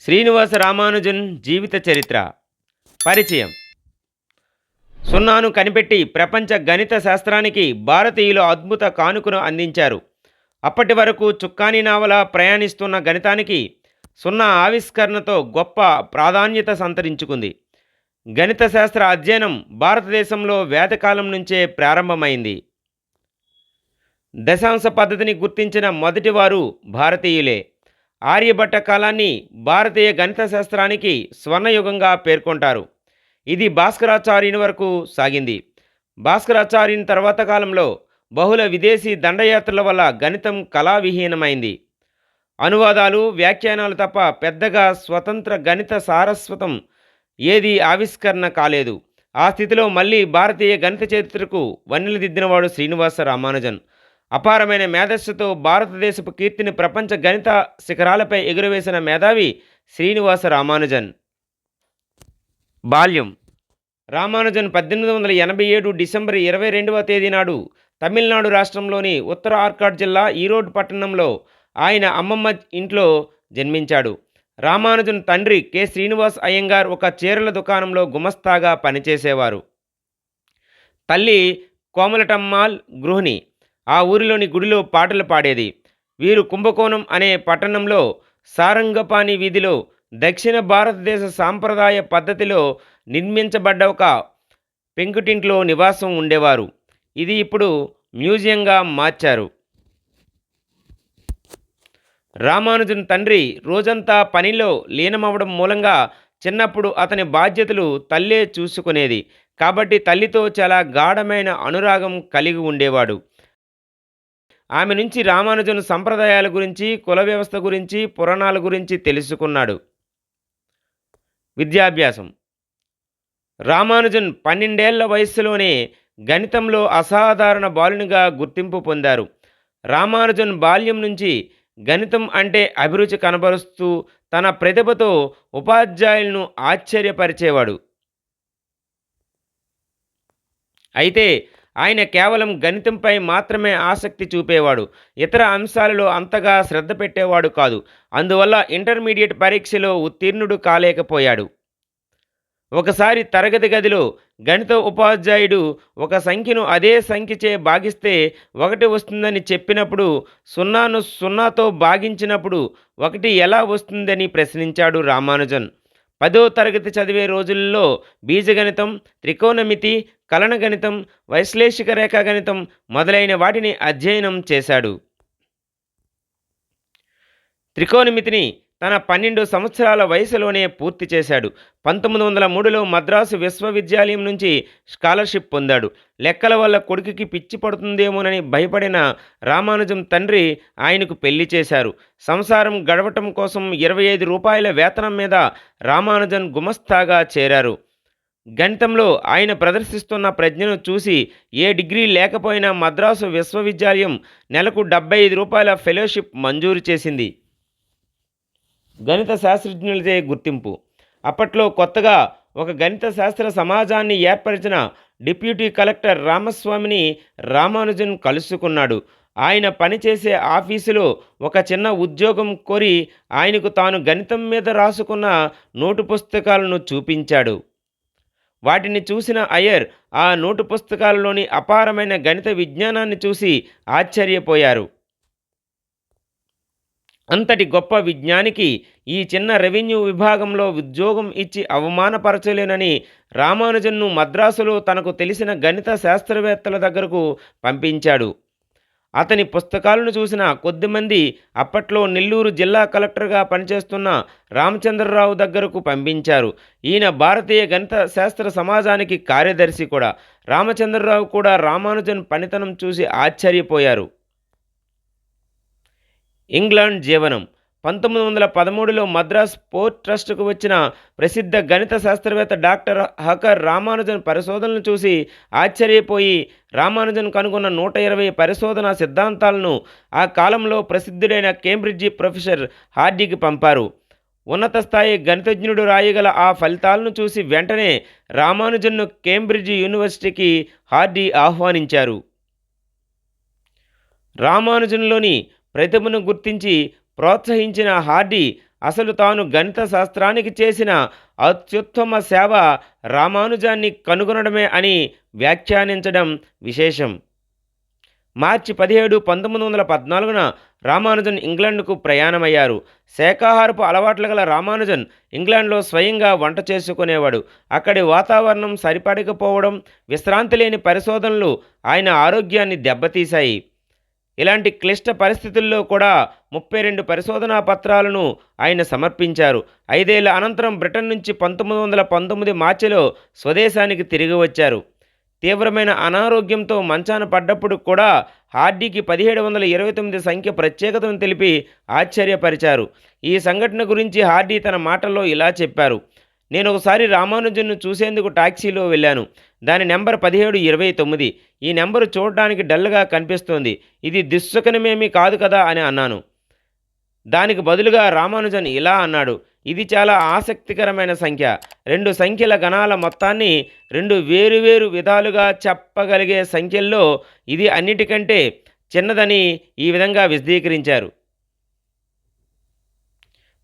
శ్రీనివాస రామానుజన్ జీవిత చరిత్ర. పరిచయం. సున్నాను కనిపెట్టి ప్రపంచ గణిత శాస్త్రానికి భారతీయులు అద్భుత కానుకను అందించారు. అప్పటి వరకు చుక్కాని నావల ప్రయాణిస్తున్న గణితానికి సున్నా ఆవిష్కరణతో గొప్ప ప్రాధాన్యత సంతరించుకుంది. గణిత శాస్త్ర అధ్యయనం భారతదేశంలో వేదకాలం నుంచే ప్రారంభమైంది. దశాంశ పద్ధతిని గుర్తించిన మొదటివారు భారతీయులే. ఆర్యభట్ట కాలాన్ని భారతీయ గణిత శాస్త్రానికి స్వర్ణయుగంగా పేర్కొంటారు. ఇది భాస్కరాచార్యుని వరకు సాగింది. భాస్కరాచార్యుని తర్వాత కాలంలో బహుళ విదేశీ దండయాత్రల వల్ల గణితం కళావిహీనమైంది. అనువాదాలు వ్యాఖ్యానాలు తప్ప పెద్దగా స్వతంత్ర గణిత సారస్వతం ఏది ఆవిష్కరణ కాలేదు. ఆ స్థితిలో మళ్ళీ భారతీయ గణిత చరిత్రకు వన్నెలు దిద్దినవాడు శ్రీనివాస రామానుజన్. అపారమైన మేధస్సుతో భారతదేశపు కీర్తిని ప్రపంచ గణిత శిఖరాలపై ఎగురవేసిన మేధావి శ్రీనివాస రామానుజన్. బాల్యం. రామానుజన్ పద్దెనిమిది వందల ఎనభై ఏడు డిసెంబర్ ఇరవై రెండవ తేదీ నాడు తమిళనాడు రాష్ట్రంలోని ఉత్తర ఆర్కాడ్ జిల్లా ఈరోడ్ పట్టణంలో ఆయన అమ్మమ్మ ఇంట్లో జన్మించాడు. రామానుజన్ తండ్రి కె. శ్రీనివాస్ అయ్యంగార్ ఒక చీరల దుకాణంలో గుమస్తాగా పనిచేసేవారు. తల్లి కోమలటమ్మాల్ గృహిణి. ఆ ఊరిలోని గుడిలో పాటలు పాడేది. వీరు కుంభకోణం అనే పట్టణంలో సారంగపాణి వీధిలో దక్షిణ భారతదేశ సాంప్రదాయ పద్ధతిలో నిర్మించబడ్డ ఒక పెంకుటింట్లో నివాసం ఉండేవారు. ఇది ఇప్పుడు మ్యూజియంగా మార్చారు. రామానుజన్ తండ్రి రోజంతా పనిలో లీనమవడం మూలంగా చిన్నప్పుడు అతని బాధ్యతలు తల్లే చూసుకునేది. కాబట్టి తల్లితో చాలా గాఢమైన అనురాగం కలిగి ఉండేవాడు. ఆమె నుంచి రామానుజన్ సంప్రదాయాల గురించి కుల వ్యవస్థ గురించి పురాణాల గురించి తెలుసుకున్నాడు. విద్యాభ్యాసం. రామానుజన్ పన్నెండేళ్ళ వయస్సులోనే గణితంలో అసాధారణ బాలునిగా గుర్తింపు పొందారు. రామానుజన్ బాల్యం నుంచి గణితం అంటే అభిరుచి కనబరుస్తూ తన ప్రతిభతో ఉపాధ్యాయులను ఆశ్చర్యపరిచేవాడు. అయితే ఆయన కేవలం గణితంపై మాత్రమే ఆసక్తి చూపేవాడు. ఇతర అంశాలలో అంతగా శ్రద్ధ పెట్టేవాడు కాదు. అందువల్ల ఇంటర్మీడియట్ పరీక్షలో ఉత్తీర్ణుడు కాలేకపోయాడు. ఒకసారి తరగతి గదిలో గణిత ఉపాధ్యాయుడు ఒక సంఖ్యను అదే సంఖ్యచే భాగిస్తే ఒకటి వస్తుందని చెప్పినప్పుడు సున్నాను సున్నాతో భాగించినప్పుడు ఒకటి ఎలా వస్తుందని ప్రశ్నించాడు రామానుజన్. పదో తరగతి చదివే రోజుల్లో బీజగణితం త్రికోణమితి కలన గణితం వైశ్లేషిక రేఖాగణితం మొదలైన వాటిని అధ్యయనం చేశాడు. త్రికోణమితిని తన పన్నెండు సంవత్సరాల వయసులోనే పూర్తి చేశాడు. పంతొమ్మిది వందల మూడులో మద్రాసు విశ్వవిద్యాలయం నుంచి స్కాలర్షిప్ పొందాడు. లెక్కల వల్ల కొడుకుకి పిచ్చి పడుతుందేమోనని భయపడిన రామానుజం తండ్రి ఆయనకు పెళ్ళి చేశారు. సంసారం గడవటం కోసం ఇరవై ఐదు రూపాయల వేతనం మీద రామానుజన్ గుమస్తాగా చేరారు. గణితంలో ఆయన ప్రదర్శిస్తున్న ప్రజ్ఞను చూసి ఏ డిగ్రీ లేకపోయినా మద్రాసు విశ్వవిద్యాలయం నెలకు డెబ్బై ఐదు రూపాయల ఫెలోషిప్ మంజూరు చేసింది. గణిత శాస్త్రజ్ఞులదే గుర్తింపు. అప్పట్లో కొత్తగా ఒక గణిత శాస్త్ర సమాజాన్ని ఏర్పరిచిన డిప్యూటీ కలెక్టర్ రామస్వామిని రామానుజన్ కలుసుకున్నాడు. ఆయన పనిచేసే ఆఫీసులో ఒక చిన్న ఉద్యోగం కోరి ఆయనకు తాను గణితం మీద రాసుకున్న నోటు పుస్తకాలను చూపించాడు. వాటిని చూసిన అయ్యర్ ఆ నోటు పుస్తకాలలోని అపారమైన గణిత విజ్ఞానాన్ని చూసి ఆశ్చర్యపోయారు. అంతటి గొప్ప విజ్ఞానికి ఈ చిన్న రెవెన్యూ విభాగంలో ఉద్యోగం ఇచ్చి అవమానపరచలేనని రామానుజన్ను మద్రాసులో తనకు తెలిసిన గణిత శాస్త్రవేత్తల దగ్గరకు పంపించాడు. అతని పుస్తకాలను చూసిన కొద్దిమంది అప్పట్లో నెల్లూరు జిల్లా కలెక్టర్గా పనిచేస్తున్న రామచంద్రరావు దగ్గరకు పంపించారు. ఈయన భారతీయ గణిత శాస్త్ర సమాజానికి కార్యదర్శి కూడా. రామచంద్రరావు కూడా రామానుజన్ పనితనం చూసి ఆశ్చర్యపోయారు. ఇంగ్లాండ్ జీవనం. పంతొమ్మిది వందల పదమూడులో మద్రాస్ పోర్ట్ ట్రస్టుకు వచ్చిన ప్రసిద్ధ గణిత శాస్త్రవేత్త డాక్టర్ హకర్ రామానుజన్ పరిశోధనలు చూసి ఆశ్చర్యపోయి రామానుజన్ కనుగొన్న నూట ఇరవై పరిశోధన సిద్ధాంతాలను ఆ కాలంలో ప్రసిద్ధుడైన కేంబ్రిడ్జి ప్రొఫెసర్ హార్డీకి పంపారు. ఉన్నత స్థాయి గణితజ్ఞుడు రాయగల ఆ ఫలితాలను చూసి వెంటనే రామానుజన్ను కేంబ్రిడ్జి యూనివర్సిటీకి హార్డీ ఆహ్వానించారు. రామానుజన్లోని ప్రతిభను గుర్తించి ప్రోత్సహించిన హార్డీ అసలు తాను గణిత శాస్త్రానికి చేసిన అత్యుత్తమ సేవ రామానుజాన్ని కనుగొనడమే అని వ్యాఖ్యానించడం విశేషం. మార్చి పదిహేడు పంతొమ్మిది వందల పద్నాలుగున రామానుజన్ ఇంగ్లాండ్కు ప్రయాణమయ్యారు. శాఖాహారపు అలవాట్లు గల రామానుజన్ ఇంగ్లాండ్లో స్వయంగా వంట చేసుకునేవాడు. అక్కడి వాతావరణం సరిపడకపోవడం విశ్రాంతి లేని పరిశోధనలు ఆయన ఆరోగ్యాన్ని దెబ్బతీశాయి. ఇలాంటి క్లిష్ట పరిస్థితుల్లో కూడా ముప్పై రెండు పరిశోధనా పత్రాలను ఆయన సమర్పించారు. ఐదేళ్ళ అనంతరం బ్రిటన్ నుంచి పంతొమ్మిది వందల పంతొమ్మిది మార్చిలో స్వదేశానికి తిరిగి వచ్చారు. తీవ్రమైన అనారోగ్యంతో మంచాన పడ్డప్పుడు కూడా హార్డీకి పదిహేడు వందల ఇరవై తొమ్మిది సంఖ్య ప్రత్యేకతను తెలిపి ఆశ్చర్యపరిచారు. ఈ సంఘటన గురించి హార్డీ తన మాటల్లో ఇలా చెప్పారు. నేను ఒకసారి రామానుజన్ను చూసేందుకు టాక్సీలో వెళ్ళాను. దాని నెంబర్ పదిహేడు ఇరవై తొమ్మిది. ఈ నెంబరు చూడడానికి డల్గా కనిపిస్తోంది. ఇది దుస్సుకనమేమీ కాదు కదా అని అన్నాను. దానికి బదులుగా రామానుజన్ ఇలా అన్నాడు. ఇది చాలా ఆసక్తికరమైన సంఖ్య. రెండు సంఖ్యల గణాల మొత్తాన్ని రెండు వేరువేరు విధాలుగా చెప్పగలిగే సంఖ్యల్లో ఇది అన్నిటికంటే చిన్నదని ఈ విధంగా విశదీకరించారు.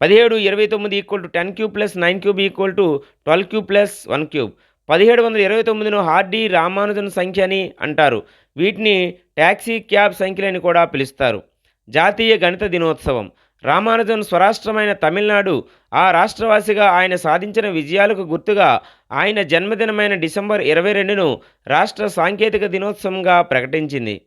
పదిహేడు ఇరవై తొమ్మిది equal to ten cube plus nine cube equal to twelve cube plus one cube. పదిహేడు వందల ఇరవై తొమ్మిదిను హార్డీ రామానుజన్ సంఖ్య అని అంటారు. వీటిని ట్యాక్సీ క్యాబ్ సంఖ్యలని కూడా పిలుస్తారు. జాతీయ గణిత దినోత్సవం. రామానుజన్ స్వరాష్ట్రమైన తమిళనాడు. ఆ రాష్ట్రవాసిగా ఆయన సాధించిన విజయాలకు గుర్తుగా ఆయన జన్మదినమైన డిసెంబర్ ఇరవై రెండును రాష్ట్ర సాంకేతిక దినోత్సవంగా ప్రకటించింది.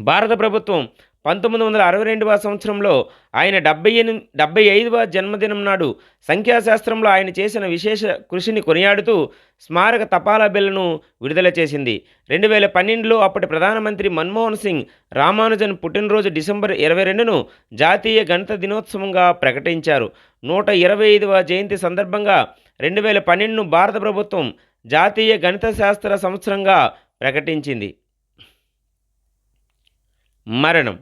భారత ప్రభుత్వం పంతొమ్మిది వందల అరవై రెండవ సంవత్సరంలో ఆయన డెబ్బై ఎనిమిది డెబ్బై ఐదవ జన్మదినం నాడు సంఖ్యాశాస్త్రంలో ఆయన చేసిన విశేష కృషిని కొనియాడుతూ స్మారక తపాలా బిల్లును విడుదల చేసింది. రెండు వేల పన్నెండులో అప్పటి ప్రధానమంత్రి మన్మోహన్ సింగ్ రామానుజన్ పుట్టినరోజు డిసెంబర్ ఇరవై రెండును జాతీయ గణిత దినోత్సవంగా ప్రకటించారు. నూట ఇరవై ఐదవ జయంతి సందర్భంగా రెండు వేల పన్నెండును భారత ప్రభుత్వం జాతీయ గణిత శాస్త్ర సంవత్సరంగా ప్రకటించింది. మరణం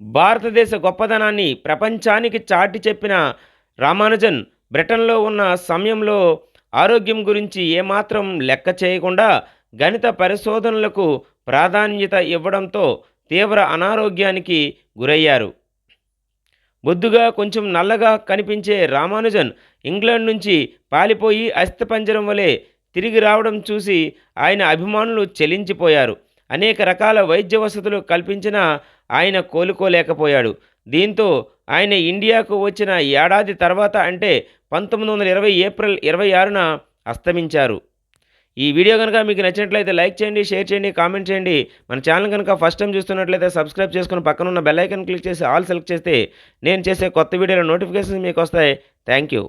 భారతదేశ గొప్పదనాన్ని ప్రపంచానికి చాటి చెప్పిన రామానుజన్ బ్రిటన్లో ఉన్న సమయంలో ఆరోగ్యం గురించి ఏమాత్రం లెక్క చేయకుండా గణిత పరిశోధనలకు ప్రాధాన్యత ఇవ్వడంతో తీవ్ర అనారోగ్యానికి గురయ్యారు. బొద్దుగా కొంచెం నల్లగా కనిపించే రామానుజన్ ఇంగ్లాండ్ నుంచి పాలిపోయి అస్థిపంజరం వలె తిరిగి రావడం చూసి ఆయన అభిమానులు చెలించిపోయారు. అనేక రకాల వైద్య వసతులు కల్పించినా ఆయన కోలుకోలేకపోయాడు. దీంతో ఆయన ఇండియాకు వచ్చిన ఏడాది తర్వాత అంటే పంతొమ్మిది వందల ఇరవై ఏప్రిల్ ఇరవై ఆరున అస్తమించారు. ఈ వీడియో కనుక మీకు నచ్చినట్లయితే లైక్ చేయండి షేర్ చేయండి కామెంట్ చేయండి. మన ఛానల్ కనుక ఫస్ట్ టైం చూస్తున్నట్లయితే సబ్స్క్రైబ్ చేసుకుని పక్కన ఉన్న బెల్ ఐకన్ క్లిక్ చేసి ఆల్ సెలెక్ట్ చేస్తే నేను చేసే కొత్త వీడియోల నోటిఫికేషన్స్ మీకు వస్తాయి. Thank you.